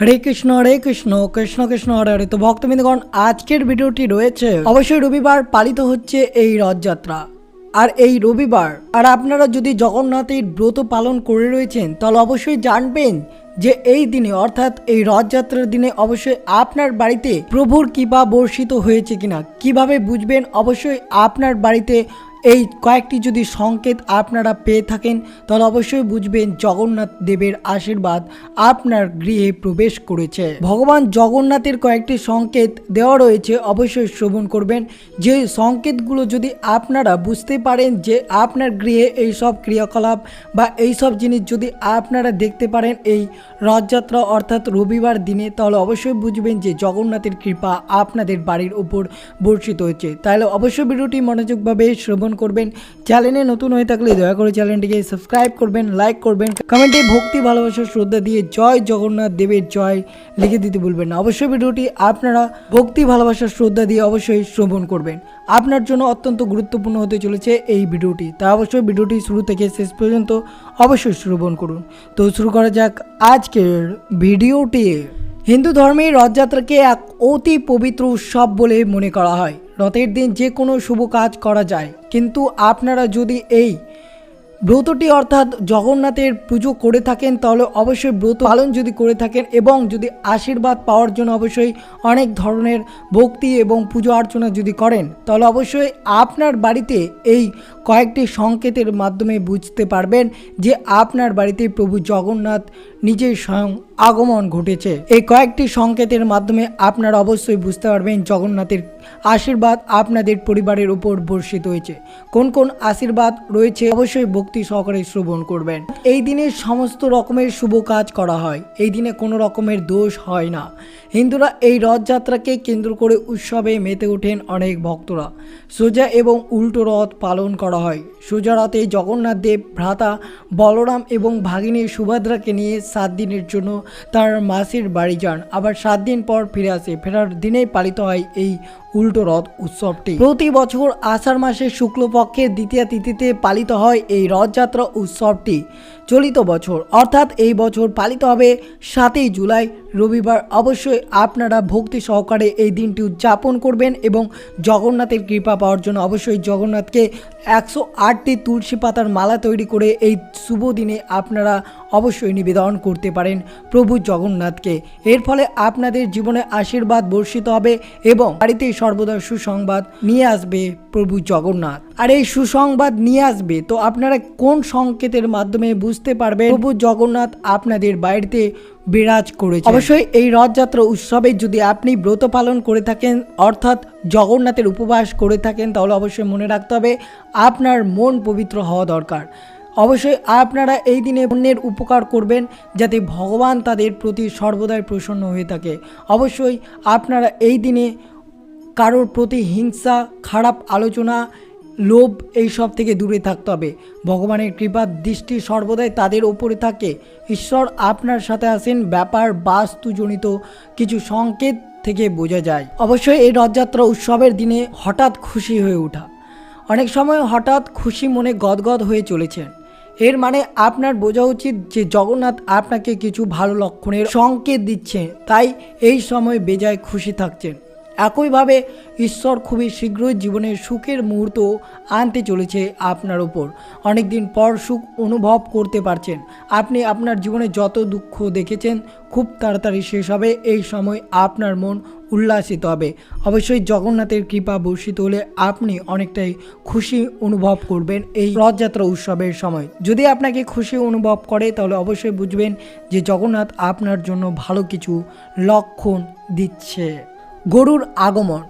হরে কৃষ্ণ হরে কৃষ্ণ কৃষ্ণ কৃষ্ণ, হরে হরে। তো ভক্তবৃন্দগণ, আজকের ভিডিওটি রয়েছে। অবশ্যই রবিবার পালিত হচ্ছে এই রথযাত্রা। আর এই রবিবার, আর আপনারা যদি জগন্নাথের ব্রত পালন করে রয়েছেন, তাহলে অবশ্যই জানবেন যে এই দিনে, অর্থাৎ এই রথযাত্রার দিনে অবশ্যই আপনার বাড়িতে প্রভুর কৃপা বর্ষিত হয়েছে কিনা। কীভাবে বুঝবেন? অবশ্যই আপনার বাড়িতে এই কয়েকটি যদি সংকেত আপনারা পেয়ে থাকেন, তাহলে অবশ্যই বুঝবেন জগন্নাথ দেবের আশীর্বাদ আপনার গৃহে প্রবেশ করেছে। ভগবান জগন্নাথের কয়েকটি সংকেত দেওয়া রয়েছে, অবশ্যই শ্রবণ করবেন। যে সংকেতগুলো যদি আপনারা বুঝতে পারেন যে আপনার গৃহে এই সব ক্রিয়াকলাপ বা এই সব জিনিস যদি আপনারা দেখতে পারেন এই রথযাত্রা অর্থাৎ রবিবার দিনে, তাহলে অবশ্যই বুঝবেন যে জগন্নাথের কৃপা আপনাদের বাড়ির উপর বর্ষিত হয়েছে। তাহলে অবশ্যই ভিডিওটি মনোযোগভাবে শ্রবণ করবেন। চ্যানেলে নতুন হয়ে থাকলে দয়া করে চ্যানেলটিকে সাবস্ক্রাইব করবেন লাইক করবেন। কমেন্টে ভক্তি, ভালোবাসা, শ্রদ্ধা দিয়ে জয় জগন্নাথ দেবের জয় লিখে দিতে ভুলবেন না। অবশ্যই ভিডিওটি আপনারা ভক্তি, ভালোবাসা, শ্রদ্ধা দিয়ে অবশ্যই শ্রবণ করবেন। আপনার জন্য অত্যন্ত গুরুত্বপূর্ণ হতে চলেছে এই ভিডিওটি। তা অবশ্যই ভিডিওটি শুরু থেকে শেষ পর্যন্ত অবশ্যই শ্রবণ করুন। তো শুরু করা যাক আজকের ভিডিওটি। হিন্দু ধর্মে রথযাত্রাকে এক অতি পবিত্র উৎসব বলে মনে করা হয়। রথের দিন যে কোনো শুভ কাজ করা যায়। কিন্তু আপনারা যদি এই ব্রতটি অর্থাৎ জগন্নাথের পুজো করে থাকেন, তাহলে অবশ্যই ব্রত পালন যদি করে থাকেন এবং যদি আশীর্বাদ পাওয়ার জন্য অবশ্যই অনেক ধরনের ভক্তি এবং পুজো অর্চনা যদি করেন, তাহলে অবশ্যই আপনার বাড়িতে এই কয়েকটি সংকেতের মাধ্যমে বুঝতে পারবেন যে আপনার বাড়িতে প্রভু জগন্নাথ নিজের স্বয়ং আগমন ঘটেছে। এই কয়েকটি সংকেতের মাধ্যমে আপনারা অবশ্যই বুঝতে পারবেন জগন্নাথের আশীর্বাদ আপনাদের পরিবারের উপর বর্ষিত হয়েছে। কোন কোন আশীর্বাদ রয়েছে অবশ্যই ভক্তি সহকারে শ্রবণ করবেন। এই দিনে সমস্ত রকমের শুভ কাজ করা হয়। এই দিনে কোনো রকমের দোষ হয় না। হিন্দুরা এই রথযাত্রাকে কেন্দ্র করে উৎসবে মেতে ওঠেন অনেক ভক্তরা। সোজা এবং উল্টো রথ পালন করা হয়। সোজা রথে জগন্নাথ দেব, ভ্রাতা বলরাম এবং ভাগিনী সুভদ্রাকে নিয়ে সাত দিনের জন্য তার মাসির বাড়ি যান। আবার সাত দিন পর ফিরে আসে। ফেরার দিনেই পালিত হয় এই উল্টো রথ উৎসবটি। প্রতি বছর আষাঢ় মাসের শুক্লপক্ষের দ্বিতীয় তিথিতে পালিত হয় এই রথযাত্রা উৎসবটি। চলিত বছর, অর্থাৎ এই বছর পালিত হবে সাতই জুলাই। রবিবার অবশ্যই আপনারা ভক্তি সহকারে এই দিনটি উদযাপন করবেন এবং জগন্নাথের কৃপা পাওয়ার জন্য অবশ্যই জগন্নাথকে একশো আটটি তুলসী পাতার মালা তৈরি করে এই শুভ দিনে আপনারা অবশ্যই নিবেদন করতে পারেন প্রভু জগন্নাথকে। এর ফলে আপনাদের জীবনে আশীর্বাদ বর্ষিত হবে এবং বাড়িতে সর্বদা সুসংবাদ নিয়ে আসবে প্রভু জগন্নাথ। আর এই সুসংবাদ নিয়ে আসবে, তো আপনারা কোন সংকেতের মাধ্যমে বুঝতে পারবেন প্রভু জগন্নাথ আপনাদের বাড়িতে বিরাজ করেছে অবশ্যই এই রথযাত্রা উৎসবে যদি আপনি ব্রত পালন করে থাকেন, অর্থাৎ জগন্নাথের উপবাস করে থাকেন, তাহলে অবশ্যই মনে রাখতে হবে আপনার মন পবিত্র হওয়া দরকার। অবশ্যই আপনারা এই দিনে অন্যের উপকার করবেন, যাতে ভগবান তাদের প্রতি সর্বদাই প্রসন্ন হয়ে থাকে। অবশ্যই আপনারা এই দিনে কারোর প্রতি হিংসা, খারাপ আলোচনা, লোভ, এই সব থেকে দূরে থাকতে হবে। ভগবানের কৃপার দৃষ্টি সর্বদাই তাদের ওপরে থাকে। ঈশ্বর আপনার সাথে আসেন ব্যাপার বাস্তুজনিত কিছু সংকেত থেকে বোঝা যায়। অবশ্যই এই রথযাত্রা উৎসবের দিনে হঠাৎ খুশি হয়ে ওঠা। অনেক সময় হঠাৎ খুশি মনে গদগদ হয়ে চলেছেন। এর মানে আপনার বোঝা উচিত যে জগন্নাথ আপনাকে কিছু ভালো লক্ষণের সংকেত দিচ্ছে তাই এই সময় বেজায় খুশি থাকছেন। একইভাবে ঈশ্বর খুবই শীঘ্রই জীবনের সুখের মুহূর্ত আনতে চলেছে আপনার উপর অনেক দিন পর সুখ অনুভব করতে পারছেন। আপনি আপনার জীবনে যত দুঃখ দেখেছেন, খুব তাড়াতাড়ি শেষ হবে। এই সময় আপনার মন উল্লাসিত হবে। অবশ্যই জগন্নাথের কৃপা বর্ষিত হলে আপনি অনেকটাই খুশি অনুভব করবেন এই রথযাত্রা উৎসবের সময়। যদি আপনাকে খুশি অনুভব করে, তাহলে অবশ্যই বুঝবেন যে জগন্নাথ আপনার জন্য ভালো কিছু লক্ষণ দিচ্ছে। গরুর আগমন।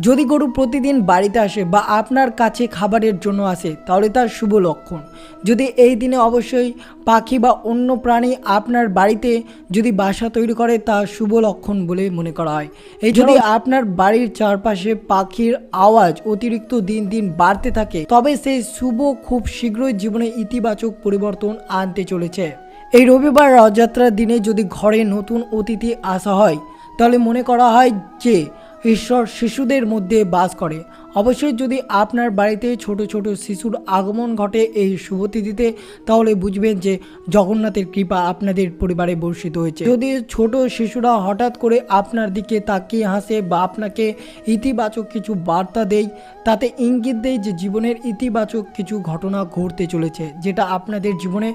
যদি গরু প্রতিদিন বাড়িতে আসে বা আপনার কাছে খাবারের জন্য আসে তাহলে তার শুভ লক্ষণ। যদি এই দিনে অবশ্যই পাখি বা অন্য প্রাণী আপনার বাড়িতে যদি বাসা তৈরি করে তা শুভ লক্ষণ বলে মনে করা হয়। এই যদি আপনার বাড়ির চারপাশে পাখির আওয়াজ অতিরিক্ত দিন দিন বাড়তে থাকে তবে সেই শুভ খুব শীঘ্রই জীবনে ইতিবাচক পরিবর্তন আনতে চলেছে। এই রবিবার রথযাত্রার দিনে যদি ঘরে নতুন অতিথি আসা হয় তাহলে মনে করা হয় যে ঈশ্বর শিশুদের মধ্যে বাস করে। অবশ্যই যদি আপনার বাড়িতে ছোট ছোট শিশুর আগমন ঘটে এই শুভ তিথিতে, তাহলে বুঝবেন যে জগন্নাথের কৃপা আপনাদের পরিবারে বর্ষিত হয়েছে। যদি ছোট শিশুরা হঠাৎ করে আপনার দিকে তাকিয়ে হাসে বা আপনাকে ইতিবাচক কিছু বার্তা দেয়, তাতে ইঙ্গিত দেয় যে জীবনের ইতিবাচক কিছু ঘটনা ঘটতে চলেছে, যেটা আপনাদের জীবনে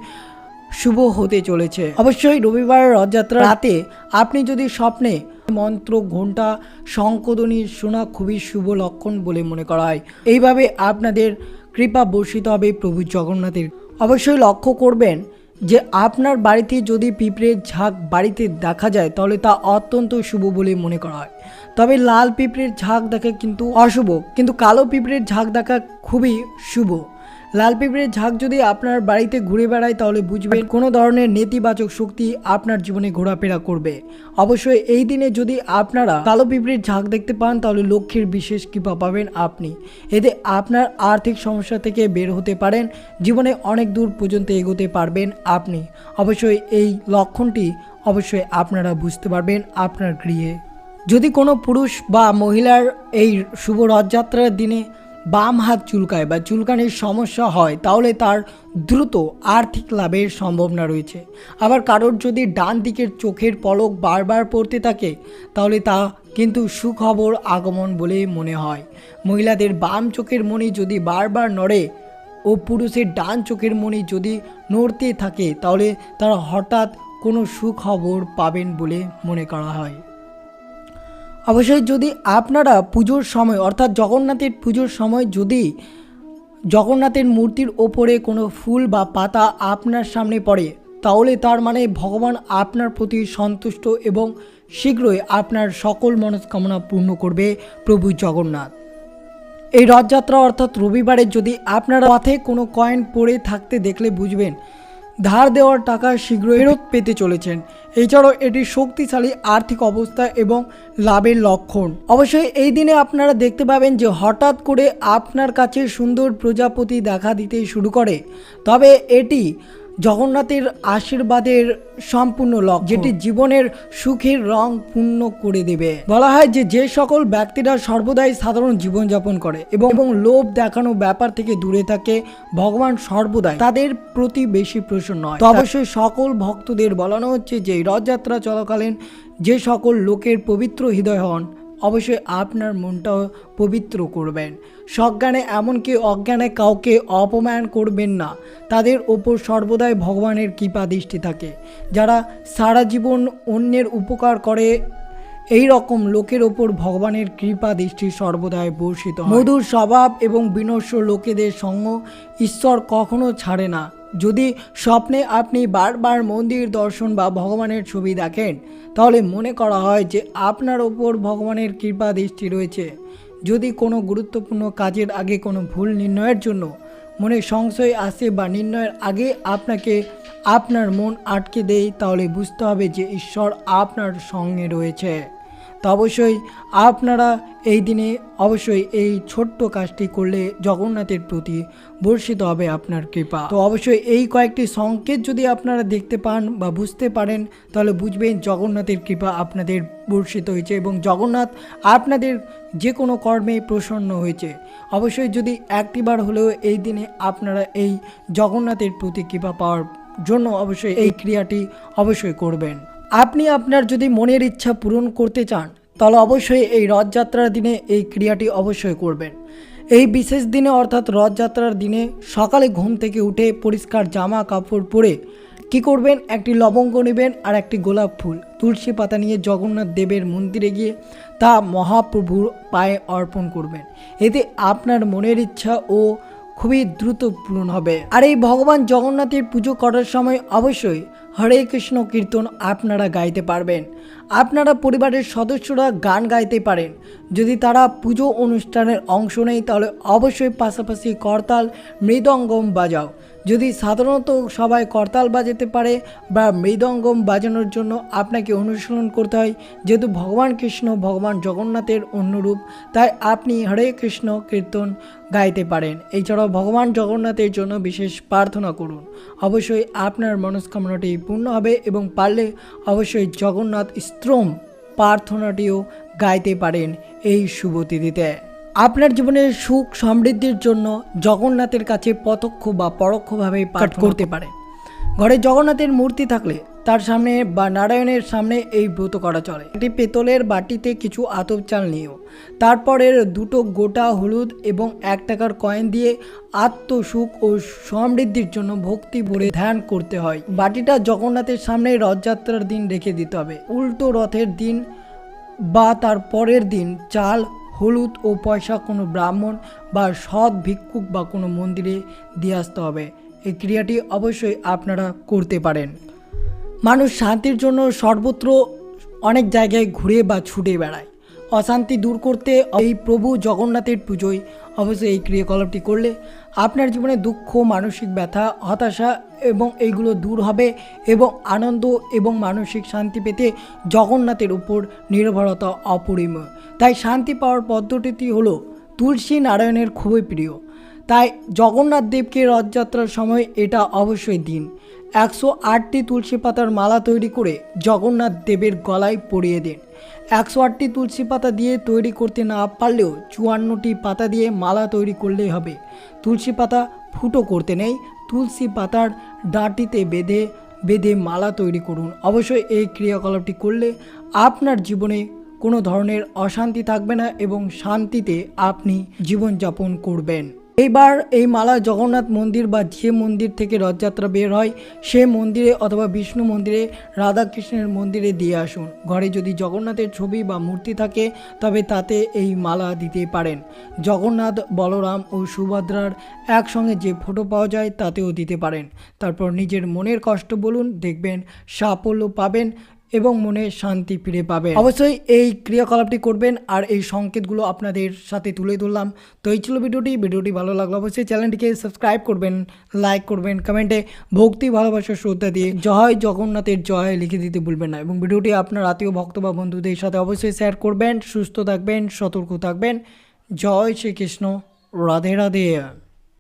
শুভ হতে চলেছে। অবশ্যই রবিবার রথযাত্রা রাতে আপনি যদি স্বপ্নে মন্ত্র, ঘণ্টা শঙ্কদনী শোনা খুবই শুভ লক্ষণ বলে মনে করা হয়। এইভাবে আপনাদের কৃপা বর্ষিত হবে প্রভু জগন্নাথের। অবশ্যই লক্ষ্য করবেন যে আপনার বাড়িতে যদি পিঁপড়ের ঝাঁক বাড়িতে দেখা যায়, তাহলে তা অত্যন্ত শুভ বলে মনে করা হয়। তবে লাল পিঁপড়ের ঝাঁক দেখা কিন্তু অশুভ, কিন্তু কালো পিঁপড়ের ঝাঁক দেখা খুবই শুভ। লাল পিঁপড়ের ঝাঁক যদি আপনার বাড়িতে ঘুরে বেড়ায় তাহলে বুঝবেন কোনো ধরনের নেতিবাচক শক্তি আপনার জীবনে ঘোরাফেরা করবে। অবশ্যই এই দিনে যদি আপনারা কালো পিঁপড়ের ঝাঁক দেখতে পান তাহলে লক্ষ্যের বিশেষ কৃপা পাবেন আপনি। এতে আপনার আর্থিক সমস্যা থেকে বের হতে পারেন জীবনে অনেক দূর পর্যন্ত এগোতে পারবেন আপনি। অবশ্যই এই লক্ষণটি অবশ্যই আপনারা বুঝতে পারবেন আপনার গৃহে। যদি কোনো পুরুষ বা মহিলার এই শুভ রথযাত্রার দিনে বাম হাত চুলকায় বা চুলকানির সমস্যা হয়, তাহলে তার দ্রুত আর্থিক লাভের সম্ভাবনা রয়েছে। আবার কারোর যদি ডান দিকের চোখের পলক বারবার পড়তে থাকে, তাহলে তা কিন্তু সুখবর আগমন বলে মনে হয়। মহিলাদের বাম চোখের মণি যদি বারবার নড়ে ও পুরুষের ডান চোখের মণি যদি নড়তে থাকে, তাহলে তারা হঠাৎ কোনো সুখবর পাবেন বলে মনে করা হয়। অবশ্যই যদি আপনারা পুজোর সময়, অর্থাৎ জগন্নাথের পুজোর সময় যদি জগন্নাথের মূর্তির ওপরে কোনো ফুল বা পাতা আপনার সামনে পড়ে, তাহলে তার মানে ভগবান আপনার প্রতি সন্তুষ্ট এবং শীঘ্রই আপনার সকল মনস্কামনা পূর্ণ করবে প্রভু জগন্নাথ। এই রথযাত্রা অর্থাৎ রবিবারে যদি আপনারা পথে কোনো কয়েন পড়ে থাকতে দেখলে বুঝবেন ধার দেওয়ার টাকা শীঘ্রই ফেরত পেতে চলেছেন। এছাড়াও এটি শক্তিশালী আর্থিক অবস্থা এবং লাভের লক্ষণ। অবশ্যই এই দিনে আপনারা দেখতে পাবেন যে হঠাৎ করে আপনার কাছে সুন্দর প্রজাপতি দেখা দিতে শুরু করে। তবে এটি জগন্নাথের আশীর্বাদের সম্পূর্ণ লক্ষ্য। যেটি জীবনের সুখের রং পূর্ণ করে দেবে। বলা হয় যে যে সকল ব্যক্তিরা সর্বদাই সাধারণ জীবনযাপন করে এবং এবং লোভ দেখানো ব্যাপার থেকে দূরে থাকে ভগবান সর্বদাই তাদের প্রতি বেশি প্রসন্ন হয়। তো অবশ্যই সকল ভক্তদের বলানো হচ্ছে যে রথযাত্রা চলাকালীন যে সকল লোকের পবিত্র হৃদয় হন অবশ্যই আপনার মনটাও পবিত্র করবেন। সজ্ঞানে এমনকি অজ্ঞানে কাউকে অপমান করবেন না। তাদের ওপর সর্বদাই ভগবানের কৃপা দৃষ্টি থাকে। যারা সারা জীবন অন্যের উপকার করে, এই রকম লোকের ওপর ভগবানের কৃপা দৃষ্টি সর্বদাই বর্ষিত মধুর স্বভাব এবং বিনস্ব লোকেদের সঙ্গ ঈশ্বর কখনো ছাড়ে না। যদি স্বপ্নে আপনি বারবার মন্দির দর্শন বা ভগবানের ছবি দেখেন, তাহলে মনে করা হয় যে আপনার ওপর ভগবানের কৃপা দৃষ্টি রয়েছে। যদি কোনো গুরুত্বপূর্ণ কাজের আগে কোনো ভুল নির্ণয়ের জন্য মনে সংশয় আসে বা নির্ণয়ের আগে আপনাকে আপনার মন আটকে দেয়, তাহলে বুঝতে হবে যে ঈশ্বর আপনার সঙ্গে রয়েছে। তো অবশ্যই আপনারা এই দিনে অবশ্যই এই ছোট্ট কাজটি করলে জগন্নাথের প্রতি বর্ষিত হবে আপনার কৃপা। তো অবশ্যই এই কয়েকটি সংকেত যদি আপনারা দেখতে পান বা বুঝতে পারেন, তাহলে বুঝবেন জগন্নাথের কৃপা আপনাদের বর্ষিত হয়েছে এবং জগন্নাথ আপনাদের যে কোনো কর্মে প্রসন্ন হয়েছে। অবশ্যই যদি একটিবার হলেও এই দিনে আপনারা এই জগন্নাথের প্রতি কৃপা পাওয়ার জন্য অবশ্যই এই ক্রিয়াটি অবশ্যই করবেন। আপনি আপনার যদি মনের ইচ্ছা পূরণ করতে চান, তাহলে অবশ্যই এই রথযাত্রার দিনে এই ক্রিয়াটি অবশ্যই করবেন। এই বিশেষ দিনে অর্থাৎ রথযাত্রার দিনে সকালে ঘুম থেকে উঠে পরিষ্কার জামা কাপড় পরে কি করবেন? একটি লবঙ্গ নেবেন আর একটি গোলাপ ফুল, তুলসী পাতা নিয়ে জগন্নাথ দেবের মন্দিরে গিয়ে তা মহাপ্রভুর পায়ে অর্পণ করবেন। এতে আপনার মনের ইচ্ছা ও খুবই দ্রুত পূরণ হবে। আর এই ভগবান জগন্নাথের পুজো করার সময় অবশ্যই হরে কৃষ্ণ কীর্তন আপনারা গাইতে পারবেন। আপনারা পরিবারের সদস্যরা গান গাইতে পারেন। যদি তারা পুজো অনুষ্ঠানের অংশ নেয় তাহলে অবশ্যই পাশাপাশি করতাল মৃদঙ্গম বাজাও। যদি সাধারণত সবাই করতাল বাজাতে পারে বা মৃদঙ্গম বাজানোর জন্য আপনাকে অনুসরণ করতে হয়, যেহেতু ভগবান কৃষ্ণ ভগবান জগন্নাথের অন্য রূপ তাই আপনি হরে কৃষ্ণ কীর্তন গাইতে পারেন। এছাড়াও ভগবান জগন্নাথের জন্য বিশেষ প্রার্থনা করুন। অবশ্যই আপনার মনস্কামনাটি পূর্ণ হবে এবং পারলে অবশ্যই জগন্নাথ স্ত্রম প্রার্থনাটিও গাইতে পারেন এই শুভ তিথিতে। আপনার জীবনের সুখ সমৃদ্ধির জন্য জগন্নাথের কাছে প্রত্যক্ষ বা পরোক্ষভাবে পাঠ করতে পারে। ঘরে জগন্নাথের মূর্তি থাকলে তার সামনে বা নারায়ণের সামনে এই ব্রত করা চলে। একটি পেতলের বাটিতে কিছু আতপ চাল নিও। তারপরের দুটো গোটা হলুদ এবং এক টাকার কয়েন দিয়ে আত্মসুখ ও সমৃদ্ধির জন্য ভক্তি ভরে ধ্যান করতে হয়। বাটিটা জগন্নাথের সামনে রথযাত্রার দিন রেখে দিতে হবে। উল্টো রথের দিন বা তার পরের দিন চাল হলুদ ও পয়সা কোনো ব্রাহ্মণ বা সৎ ভিক্ষুক বা কোনো মন্দিরে দিয়ে আসতে হবে। এই ক্রিয়াটি অবশ্যই আপনারা করতে পারেন। মানুষ শান্তির জন্য সর্বত্র অনেক জায়গায় ঘুরে বা ছুটে বেড়ায়। অশান্তি দূর করতে এই প্রভু জগন্নাথের পুজোয় অবশ্যই এই ক্রিয়াকলাপটি করলে আপনার জীবনে দুঃখ, মানসিক ব্যথা, হতাশা এবং এইগুলো দূর হবে এবং আনন্দ এবং মানসিক শান্তি পেতে জগন্নাথের উপর নির্ভরতা অপরিমেয় তাই শান্তি পাওয়ার পদ্ধতিটি হলো তুলসী নারায়ণের খুবই প্রিয়। তাই জগন্নাথ দেবকে রথযাত্রার সময় এটা অবশ্যই দিন। একশো আটটি তুলসী পাতার মালা তৈরি করে জগন্নাথ দেবের গলায় পরিয়ে দিন। একশো আটটি তুলসী পাতা দিয়ে তৈরি করতে না পারলেও চুয়ান্নটি পাতা দিয়ে মালা তৈরি করলেই হবে। তুলসী পাতা ফুটো করতে নেই, তুলসী পাতার ডাঁটিতে বেঁধে বেঁধে মালা তৈরি করুন। অবশ্যই এই ক্রিয়াকলাপটি করলে আপনার জীবনে কোনো ধরনের অশান্তি থাকবে না এবং শান্তিতে আপনি জীবনযাপন করবেন। এইবার এই মালা জগন্নাথ মন্দির বা যে মন্দির থেকে রথযাত্রা বের হয়, সে মন্দিরে অথবা বিষ্ণু মন্দিরে, রাধাকৃষ্ণের মন্দিরে দিয়ে আসুন। ঘরে যদি জগন্নাথের ছবি বা মূর্তি থাকে, তবে তাতে এই মালা দিতে পারেন। জগন্নাথ, বলরাম ও সুভদ্রার একসঙ্গে যে ফটো পাওয়া যায়, তাতেও দিতে পারেন। তারপর নিজের মনের কষ্ট বলুন, দেখবেন সাফল্য পাবেন। এবং মনে শান্তি ফিরে পাবেন। অবশ্যই এই ক্রিয়াকলাপটি করবেন আর এই সংকেতগুলো আপনাদের সাথে তুলে ধরলাম। তো এই ছিল ভিডিওটি। ভিডিওটি ভালো লাগল অবশ্যই চ্যানেলটিকে সাবস্ক্রাইব করবেন, লাইক করবেন, কমেন্টে ভক্তি, ভালোবাসা, শ্রদ্ধা দিয়ে জয় জগন্নাথের জয় লিখে দিতে ভুলবেন না এবং ভিডিওটি আপনার আত্মীয়, ভক্ত বা বন্ধুদের সাথে অবশ্যই শেয়ার করবেন, সুস্থ থাকবেন, সতর্ক থাকবেন। জয় শ্রীকৃষ্ণ। রাধে রাধে।